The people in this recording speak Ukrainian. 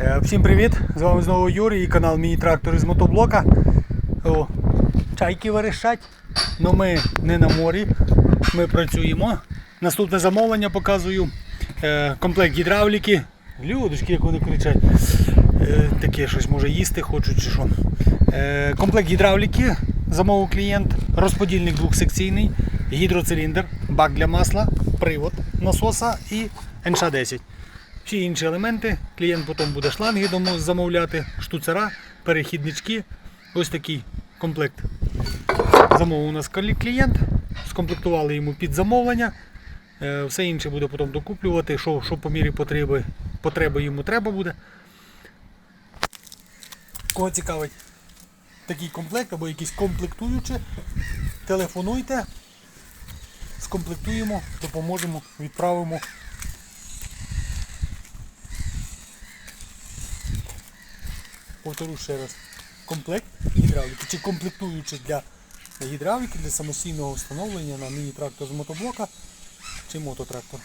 Е, Всім привіт! З вами знову Юрій і канал Міні-трактор з мотоблока. О, чайки верещать. Ну ми не на морі. Ми працюємо. Наступне замовлення показую. Е, Комплект гідравліки. Людочки, як вони кричать. Е, Таке щось може їсти хочуть чи що. Комплект гідравліки. Замовив клієнт. Розподільник двохсекційний, гідроциліндр, бак для масла, привод насоса і НШ-10. Всі інші елементи. Клієнт потім буде шланги замовляти, штуцера, перехіднички. Ось такий комплект. Замовив у нас клієнт. Скомплектували йому під замовлення. Е, Все інше буде потім докуплювати, що, що по мірі потреби, потреби йому треба буде. Кого цікавить такий комплект або якісь комплектуючі, телефонуйте, скомплектуємо, допоможемо, відправимо. Повторю ще раз. Комплект гідравліки чи комплектуючи для гідравліки для самостійного встановлення на міні-трактор з мотоблока чи мототрактор.